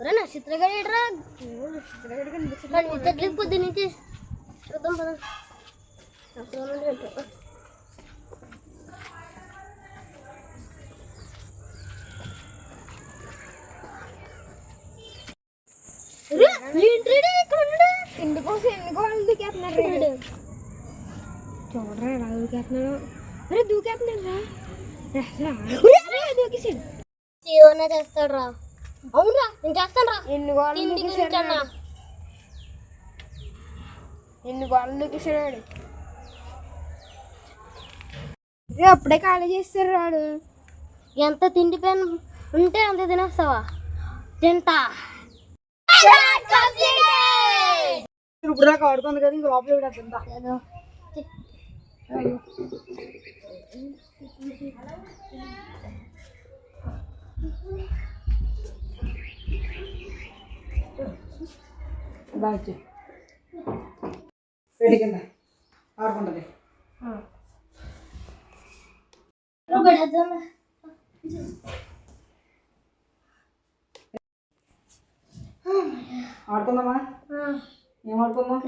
ఒరే నక్షత్రగాడు ఏడ్రా నక్షత్రగాడు పొద్దు నుంచి చూద్దాం పద? ఎందుకోసం ఎన్ని గోడలు దూకేస్తున్నారు? చూడరా ఎలా దూకేస్తున్నాడు. అరే దూకేస్తున్నాడు రా. అసలు ఆడ- దూకేసాడు ఏమన్నా చేస్తాడు రా. అవునరా నేను చేస్తాను రా ఎన్ని దూకేసాడు రా? ఎన్ని దూకేసాడు రే, అప్పుడే ఖాళీ చేస్తారు రాడు ఎంత తిండి పెన్ ఉంటే అంత తినేస్తావా? తింటా. ఇప్పుడు దాకా ఆడుకుంది కదా ఇంక లోపల కూడా. బాగా ബാക്കി പേടിക്കണ്ട. ആർക്കുണ്ടല്ലേ ആർക്കൊന്നമ്മ ഞാൻ ആർക്കൊന്നും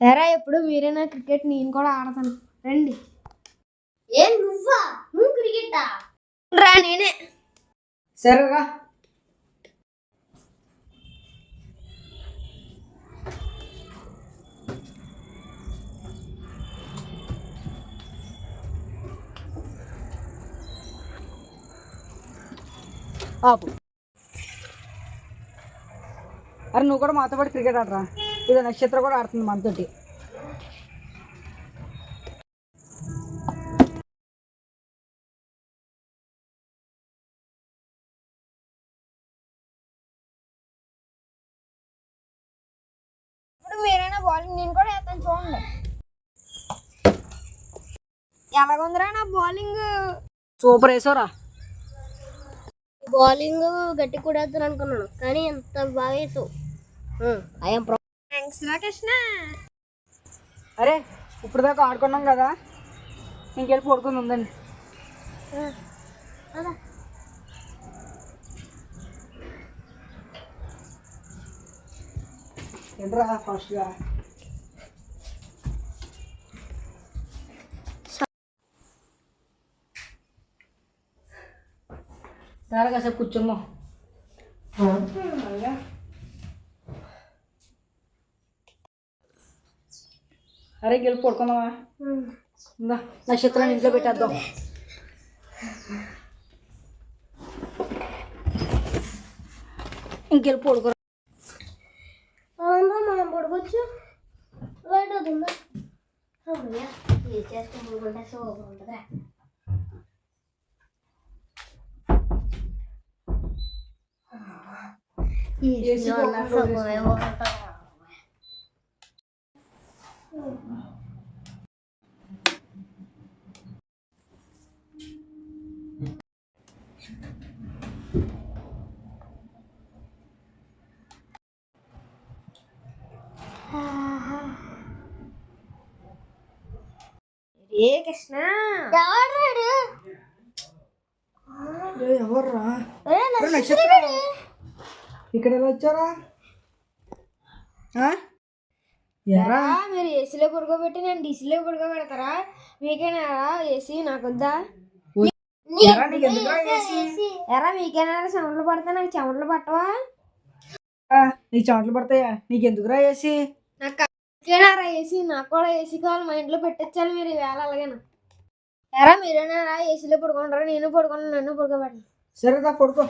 ఎరా ఎప్పుడు మీరేనా క్రికెట్? నేను కూడా ఆడతాను. రండి. ఏ నువ్వా? నువ్వు క్రికెటా? రా నేనే. సరేరా ఆపు. అరే నువ్వు కూడా మాతో పాటు క్రికెట్ ఆడరా. ఇది నక్షత్ర కూడా ఆడుతుంది మనతోటి. ఇప్పుడు మీరైనా బౌలింగ్ నేను కూడా వేస్తాను చూడండి. ఎలాగుందిరా నా బౌలింగ్ సూపర్ వేసావురా. బౌలింగ్ గట్టి కూడా వేద్దాను అనుకున్నాను కానీ ఎంత బాగా వేసావు. I'm thanks. రా కృష్ణ అరే ఇప్పుడు దాకా ఆడుకున్నాం కదా? ఇంకెళ్ళి పడుకుంది ఉందండి ఏంట్రా ఫాస్ట్గా. సరే కాసేపు అరే గెలిపి పడుకుందామా ఇందా నక్షత్రాన్ని ఇంట్లో పెట్టేద్దాం. ఇంకెళ్ళి పడుకో అవునా మనం పడుకోవచ్చు. లైట్ అవుతుందా? ఏ చేస్తే? పడుకుంటే సూపర్ ఉంటుందా ఏసీలో ఉన్న ఏ కృష్ణ? ఎవడ్రాడు? ఎవర్రా? నక్షత్రం ఇక్కడ ఎలా వచ్చారా? ఎరా? మీరు ఏసీలో పడుకోబెట్టి నేను డీసీలో పడుకోబెడతారా? మీకేనా ఏసీ నాకొద్దా? ఎరా నీకు ఏసీ? ఎరా మీకేనా చెమటలు పడితే నాకు చెమటలు పట్టవా? నీకు చెమటలు పడతాయా? నీకు ఎందుకురా ఏసీ? నాకు మీకేనారా ఏసీ? నాకు కూడా ఏసీ కావాలి మా ఇంట్లో పెట్టించాలి మీరు ఈవేళ అలాగేనా ఎరా మీరేనారా? ఏసీలో పడుకుంటారా? నేను పడుకున్నాను నన్ను పడుకోబెట్టను. సరేదా పడుకో.